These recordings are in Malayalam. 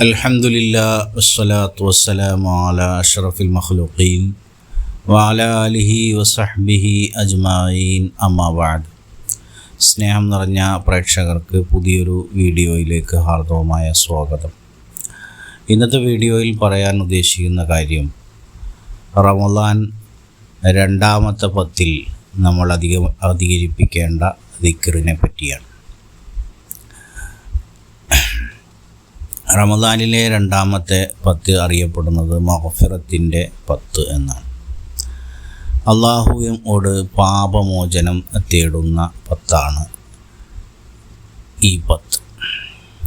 الحمد لله والصلاة والسلام على أشرف المخلوقين وعلى آله وصحبه أجمعين أما بعد സ്നേഹം നിറഞ്ഞ പ്രേക്ഷകർക്ക് പുതിയൊരു വീഡിയോയിലേക്ക് ഹാർദവമായ സ്വാഗതം ഇന്നത്തെ വീഡിയോയിൽ പറയാൻ ഉദ്ദേശിക്കുന്ന കാര്യം റമദാൻ രണ്ടാമത്തെ പത്തിൽ നമ്മൾ അധികം അധികരിപ്പിക്കേണ്ട ദിക്കറിനെ പറ്റിയാണ് റമദാനിലെ രണ്ടാമത്തെ പത്ത് അറിയപ്പെടുന്നത് മഹഫിറത്തിന്റെ പത്ത് എന്നാണ്. അള്ളാഹുവിനോട് പാപമോചനം തേടുന്ന പത്താണ് ഈ പത്ത്.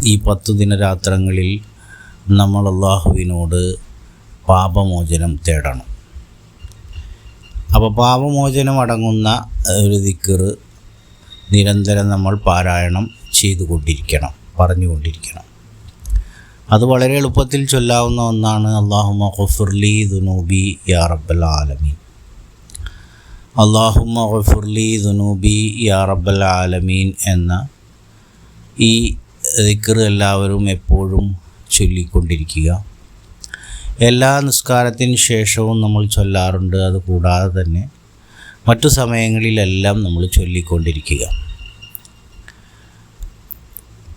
ഈ പത്ത് ദിനരാത്രങ്ങളിൽ നമ്മൾ അള്ളാഹുവിനോട് പാപമോചനം തേടണം. അപ്പോൾ പാപമോചനം അടങ്ങുന്ന ഒരു ദിക്കറ് നിരന്തരം നമ്മൾ പാരായണം ചെയ്തുകൊണ്ടിരിക്കണം പറഞ്ഞുകൊണ്ടിരിക്കണം. അത് വളരെ എളുപ്പത്തിൽ ചൊല്ലാവുന്ന ഒന്നാണ് അള്ളാഹുമ ഖുഫുർലി ദുനൂബി യാ റബ്ബൽ ആലമീൻ. അള്ളാഹുമ ഖുഫുർലി ദുനൂബി യാ റബ്ബൽ ആലമീൻ എന്ന ഈ ദിക്കർ എല്ലാവരും എപ്പോഴും ചൊല്ലിക്കൊണ്ടിരിക്കുക. എല്ലാ നിസ്കാരത്തിന് ശേഷവും നമ്മൾ ചൊല്ലാറുണ്ട് അത് കൂടാതെ തന്നെ മറ്റു സമയങ്ങളിലെല്ലാം നമ്മൾ ചൊല്ലിക്കൊണ്ടിരിക്കുക.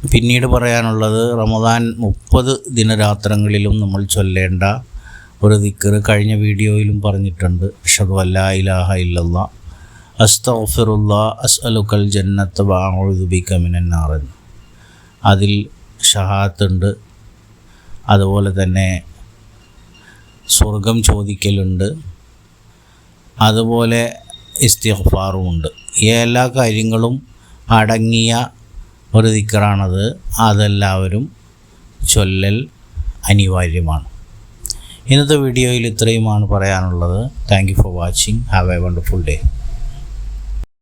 പിന്നീട് പറയാനുള്ളത് റമദാൻ മുപ്പത് ദിനരാത്രങ്ങളിലും നമ്മൾ ചൊല്ലേണ്ട ഒരു ദിക്കർ കഴിഞ്ഞ വീഡിയോയിലും പറഞ്ഞിട്ടുണ്ട്. അഷദു അല്ലാ ഇലാഹ ഇല്ലല്ല. അസ്തഫിറുല്ല അസ്അലുക്കൽ ജന്നത്ത് ബാങ്ങുബിക്ക മിനന്നാറെന്ന് അതിൽ ഷഹാത്തുണ്ട് അതുപോലെ തന്നെ സ്വർഗം ചോദിക്കലുണ്ട്. അതുപോലെ ഇസ്തിഗ്ഫാറുമുണ്ട്. ഈ എല്ലാ കാര്യങ്ങളും അടങ്ങിയ ഒരു ദിക്കറാണത് അതെല്ലാവരും ചൊല്ലൽ അനിവാര്യമാണ്. ഇന്നത്തെ വീഡിയോയിൽ ഇത്രയുമാണ് പറയാനുള്ളത്. Thank you for watching have a wonderful day